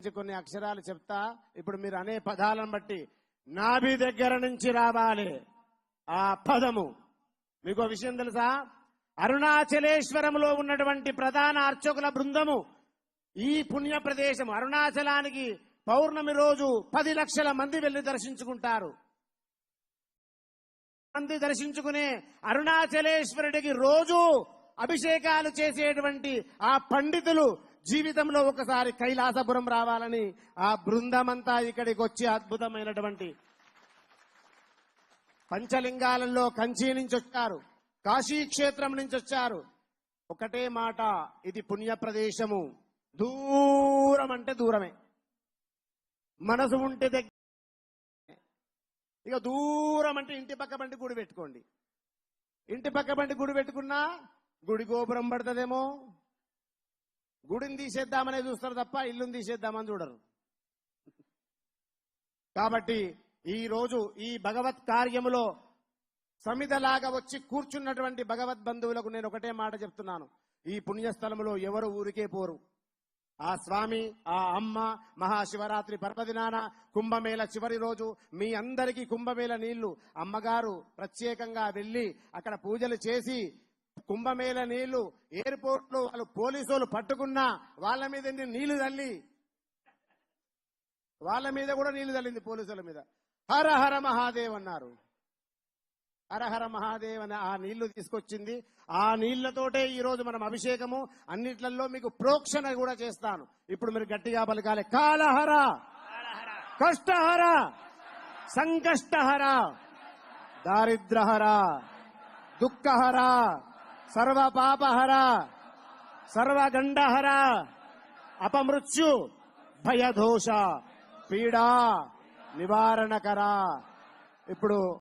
నుంచి కొన్ని అక్షరాలు చెప్తా. ఇప్పుడు మీరు అనే పదాలను బట్టి నాభి దగ్గర నుంచి రావాలి. ఆ పదము. మీకు విషయం తెలుసా? అరుణాచలేశ్వరంలో ఉన్నటువంటి ప్రధాన అర్చకుల బృందము ఈ పుణ్య ప్రదేశం అరుణాచలానికి పౌర్ణమి రోజు పది లక్షల మంది వెళ్ళి దర్శించుకుంటారు. మంది దర్శించుకునే అరుణాచలేశ్వరుడికి రోజు అభిషేకాలు చేసేటువంటి ఆ పండితులు జీవితంలో ఒకసారి కైలాసపురం రావాలని ఆ బృందమంతా ఇక్కడికి వచ్చి అద్భుతమైనటువంటి పంచలింగాలలో కంచి నుంచి వచ్చారు కాశీ క్షేత్రం నుంచి వచ్చారు. ఒకటే మాట ఇది పుణ్య ప్రదేశము. దూరం అంటే దూరమే. మనసు ఉంటే దగ్గర ఇక దూరం అంటే ఇంటి పక్క బండి గుడి పెట్టుకోండి. ఇంటి పక్క బండి గుడి పెట్టుకున్నా గుడి గోపురం పడుతుందేమో? గుడిని తీసేద్దామనే చూస్తారు తప్ప ఇల్లుని తీసేద్దామని చూడరు. కాబట్టి ఈ రోజు ఈ భగవత్ కార్యములో సమిధలాగా వచ్చి కూర్చున్నటువంటి భగవద్ బంధువులకు నేను ఒకటే మాట చెప్తున్నాను. ఈ పుణ్యస్థలములో ఎవరు ఊరికే పోరు. ఆ స్వామి ఆ అమ్మ మహాశివరాత్రి పర్వదినాన కుంభమేళ చివరి రోజు మీ అందరికీ కుంభమేళ నీళ్ళు. అమ్మగారు ప్రత్యేకంగా వెళ్ళి అక్కడ పూజలు చేసి కుంభమేళ నీళ్ళు ఎయిర్పోర్ట్లో వాళ్ళు పోలీసు వాళ్ళు పట్టుకున్నా వాళ్ళ మీద నీళ్ళు తల్లి? వాళ్ళ మీద కూడా నీళ్ళు తల్లింది పోలీసుల మీద. హర హర మహాదేవ్ అన్నారు. హరహర మహాదేవ్ అని ఆ నీళ్ళు తీసుకొచ్చింది. ఆ నీళ్ళతోటే ఈ రోజు మనం అభిషేకము అన్నిట్లలో మీకు ప్రోక్షణ కూడా చేస్తాను. ఇప్పుడు మీరు గట్టిగా పలకాలి. కాలహర కష్టహర సంకష్టహర దారిద్రహర దుఃఖహర సర్వ పాపహర సర్వగండహర అపమృత్యు భయదోష పీడా నివారణకర. ఇప్పుడు